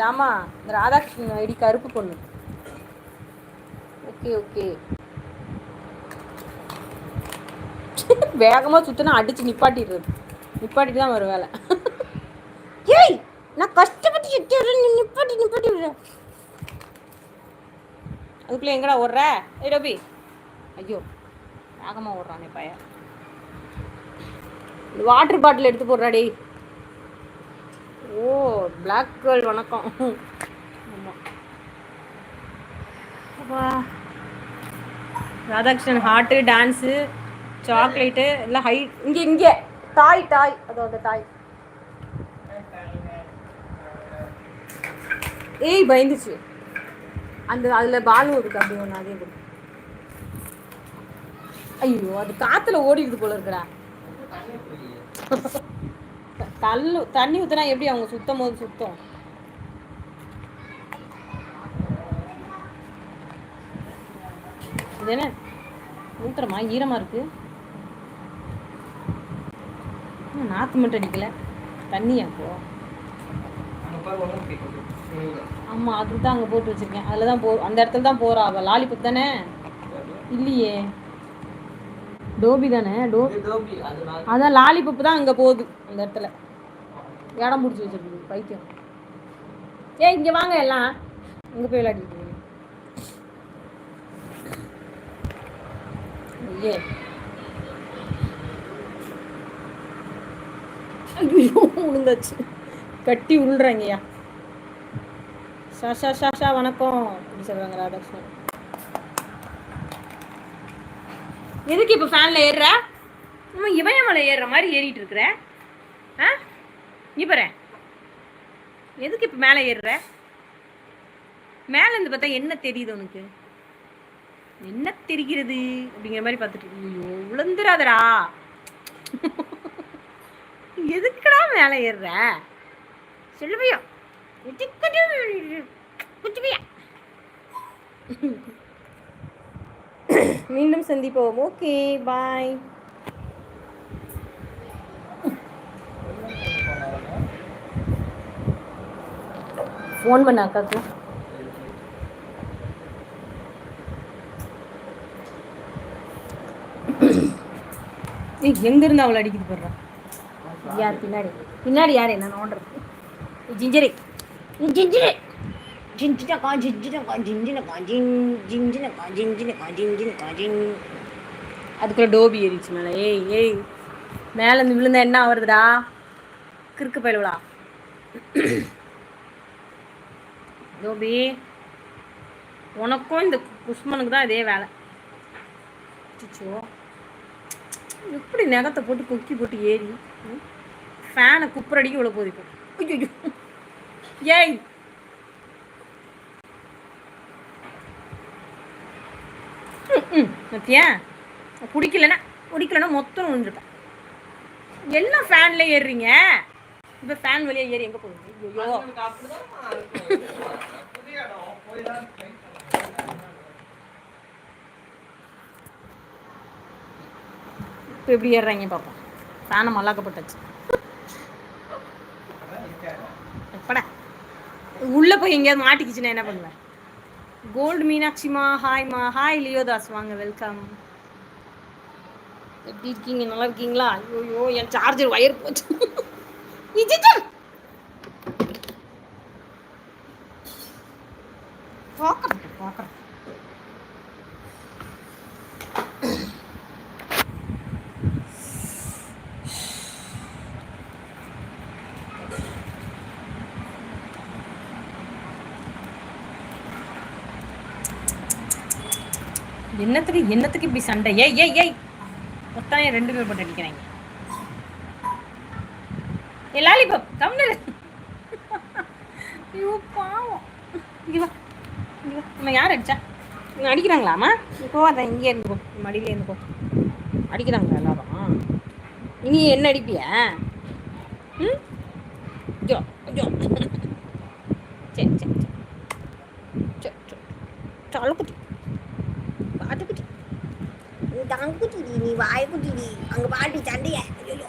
ஷாமா இந்த ராதாகிருஷ்ணன் ஐடி கருப்பு பொண்ணு. Okay okay. வேகமாக சுற்றினா அடித்து நிப்பாட்டிடுறது. நிப்பாட்டிட்டு தான் வரும் வேலை. ஏய் நான் கஷ்டப்பட்டு சுற்றி நிப்பாட்டி நிப்பாட்டி விடுறேன் அதுக்குள்ளே எங்கடா ஓடுற? ஏய் ரபி ஐயோ வேகமாக ஓடுறானே பையன். வாட்டர் பாட்டில் எடுத்து போடுறா டேய். ஓ பிளாக் கேர்ள் வணக்கம். ஆமாம் ராதாகிருஷ்ணன் ஹார்ட்டு டான்ஸு சாக்லேட்டு எல்லாம் ஹை இங்கே இங்கே. டாய் டாய் அதோ அந்த தாய். ஏய் பயந்துச்சு. அந்த அதில் பாலு இருக்கு அப்படி ஒன்று அதே கொடு ஐயோ அது காற்றுல ஓடிடுது போல இருக்குடா. கல்லு தண்ணி ஊற்றினா எப்படி அவங்க சுத்தம் போது சுத்தம்? இது என்ன? ஊத்துறமா? ஈரமா இருக்கு. நாத்து மட்டும் அடிக்கல. தண்ணியா அப்போ ஆமா அதுக்கு தான் அங்கே போட்டு வச்சிருக்கேன். அதில் தான் போ அந்த இடத்துல தான் போறா அவள் லாலிபப் தானே? இல்லையே. டோபி தானே? டோ அதான் லாலிபப் தான் அங்கே போகுது அந்த இடத்துல. இடம் பிடிச்சி வச்சிருக்கு பைத்தியம். ஏய் இங்கே வாங்க எல்லாம். இங்கே போய் விளையாடிட்டு ஐயே. ஐயோ உளுந்தாச்சு. கட்டி உருள்றாங்கய்யா. சாஷா சாஷா வணக்கம். அப்படி சொல்கிறாங்க ராதாகிருஷ்ணன். எதுக்கு இப்போ ஃபேனில் ஏறுற? நம்ம இமயமலை ஏறுற மாதிரி ஏறிட்டு இருக்கிற. ஆ? நீ பாரு. எதுக்கு இப்போ மேலே ஏறுற? மேலேருந்து பார்த்தா என்ன தெரியுது உனக்கு? என்ன தெரிகிறது? அப்படிங்கிற மாதிரி பார்த்துட்டு ஐயோ விழுந்துராதடா எதுக்குடா மேலே ஏறுற? சொல்லுவியா குச்சுவியா மீண்டும் சந்திப்போம். ஓகே பாய் ஃபோன் பண்ண அக்காக்கு ஏய் எங்க இருந்து அவளை அடிக்குது போடுறா யார் பின்னாடி? பின்னாடி யார்? என்ன நோண்டுறது. ஜிஞ்சரி. ஜிஞ்சரி. ஜிஞ்சினக்கா ஜிஞ்சினக்கா ஜிஞ்சினக்கா ஜின் ஜிஞ்சினக்கா ஜிஞ்சினக்கா ஜிஞ்சினக்கா ஜின் அதுக்குள்ள டோபி ஏறிச்சு மேலே. ஏய் ஏய். மேலே இருந்து விழுந்தா என்ன வருதுடா கிறுக்கு பயிலுவலா? டோபி உனக்கும் இந்த குஷ்மனுக்கு தான் இதே வேலை. அச்சோ எப்படி நகத்தை போட்டு கொக்கி போட்டு ஏறி ஃபேனை குப்புரடிக்கு இவ்வளோ போகுது இப்போ. ஐயோ ஏய்! மத்தியா பிடிக்கலன்னா பிடிக்கலன்னா மொத்தம் விழுந்துருப்பேன் எல்லாம் ஃபேன்ல ஏறுறீங்க? இப்போ ஃபேன் வழியா ஏறி எங்கே போகுது? ஐயோ இப்போ எப்படி ஏறுறாங்க பார்ப்போம் ஃபேனை மல்லாக்கப்பட்டாச்சு எப்படா? உள்ளே போய் எங்கேயாவது மாட்டிக்கிச்சுன்னா என்ன பண்ணுவேன்? கோல்டு மீனாட்சிமா ஹாய்மா ஹாய் லியோதாஸ். வாங்க வெல்கம் எப்படி இருக்கீங்க? நல்லா இருக்கீங்களா? ஐயோ என் சார்ஜர் ஒயர் போச்சு. என்னத்துக்கு என்னத்துக்கு இப்படி சண்டை? ஏய் ஏய் ஏய். மொத்தம் ரெண்டு பேர் போட்டு அடிக்கிறாங்க? ஏ லாலிபாப் கம்னரு ஐயோ பாவம். இங்க வா வா. நம்ம யார் அடிச்சா? இவங்க அடிக்கிறாங்களாம்மா? இப்போ அதான் இங்கே இருந்துக்கோ மடியிலே இருந்துக்கோ அடிக்கிறாங்களா எல்லாரும்? இனி என்ன அடிப்பியா? ம்? ஜோ ஜோ. சரி சரி சரி சரி சரி சலக்குட்டி நீ தாங்குட்டிடி நீ வாய்க்குட்டிடி அங்கே பாட்டி சண்டைய? ஐயோ.